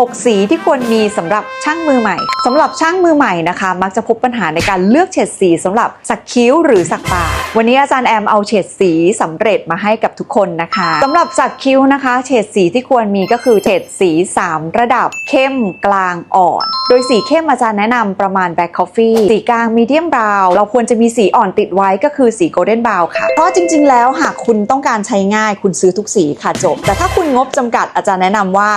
6 สีที่ควรมีสำหรับช่างมือใหม่สำหรับช่างมือใหม่นะคะ มักจะพบปัญหาในการเลือกเฉดสีสำหรับสักคิ้วหรือสักปากวันนี้อาจารย์แอมเอาเฉดสีสำเร็จมาให้กับทุกคนนะคะสำหรับสักคิ้วนะคะ เฉดสีที่ควรมีก็คือเฉดสี 3 ระดับเข้มกลางอ่อน โดยสีเข้มอาจารย์แนะนำประมาณ Black Coffee สีกลาง Medium Brown เราควรจะมีสีอ่อนติดไว้ก็คือสี Golden Brown ค่ะ เพราะจริง ๆ แล้วหากคุณต้องการใช้ง่าย คุณซื้อทุกสีค่ะจบ แต่ถ้าคุณงบจำกัดอาจารย์แนะนำว่า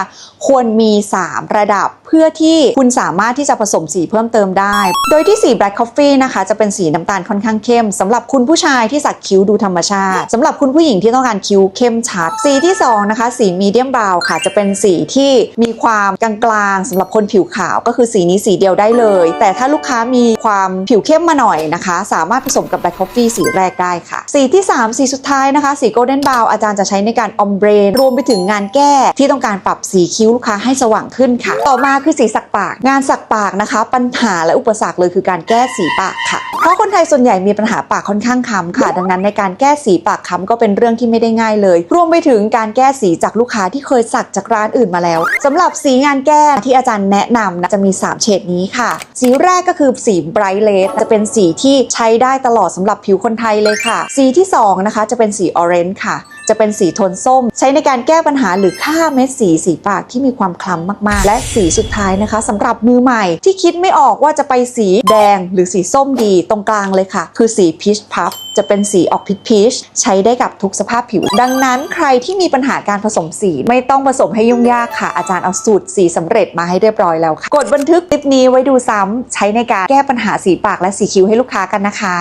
ควรมี 3 ระดับ พื่อที่คุณสามารถที่จะผสมสีเพิ่มเติมได้ โดยที่สี Black Coffee นะคะ จะเป็นสีน้ำตาลค่อนข้างเข้มสำหรับคุณผู้ชายที่สักคิ้วดูธรรมชาติสำหรับคุณผู้หญิงที่ต้องการคิ้วเข้มชัด สีที่สองนะคะสี Medium Brown ค่ะ จะเป็นสีที่มีความกลางๆสำหรับคนผิวขาวก็คือสีนี้สีเดียวได้เลย แต่ถ้าลูกค้ามีความผิวเข้มมาหน่อยนะคะ สามารถผสมกับ Black Coffee สีแรกได้ค่ะ สีที่ 3 สีสุดท้ายนะคะ สี Golden Brown อาจารย์จะใช้ในการออมเบรนรวมไปถึงงานแก้ที่ต้องการปรับสีคิ้วลูกค้าให้สว่างขึ้นค่ะ ต่อมาคือสีสักปาก งานสักปากนะคะ ปัญหาและอุปสรรคเลยคือการแก้สีปากค่ะ เพราะคนไทยส่วนใหญ่มีปัญหาปากค่อนข้างค้ำค่ะ ดังนั้นในการแก้สีปากค้ำก็เป็นเรื่องที่ไม่ได้ง่ายเลย รวมไปถึงการแก้สีจากลูกค้าที่เคยสักจากร้านอื่นมาแล้วสำหรับสีงานแก้ที่อาจารย์แนะนำนะจะมี 3 เฉดนี้ค่ะ สีแรกก็คือสี bright red จะเป็นสีที่ใช้ได้ตลอดสำหรับผิวคนไทยเลยค่ะ สีที่สองนะคะจะเป็นสี orange ค่ะ จะเป็นสีโทนส้ม ใช้ในการแก้ปัญหาหรือฆ่าเม็ดสีสีปากที่มีความคล้ำมากๆ และสีสุดท้ายนะคะสำหรับมือใหม่ที่คิดไม่ออกว่าจะไปสีแดงหรือสีส้มดีตรงกลางเลยค่ะ คือสีพีชพัฟจะเป็นสีออกพีชพีชใช้ได้กับทุกสภาพผิว ดังนั้นใครที่มีปัญหาการผสมสีไม่ต้องผสมให้ยุ่งยากค่ะ อาจารย์เอาสูตรสีสำเร็จมาให้เรียบร้อยแล้วค่ะ กดบันทึกคลิปนี้ไว้ดูซ้ำใช้ในการแก้ปัญหาสีปากและสีคิ้วให้ลูกค้ากันนะคะ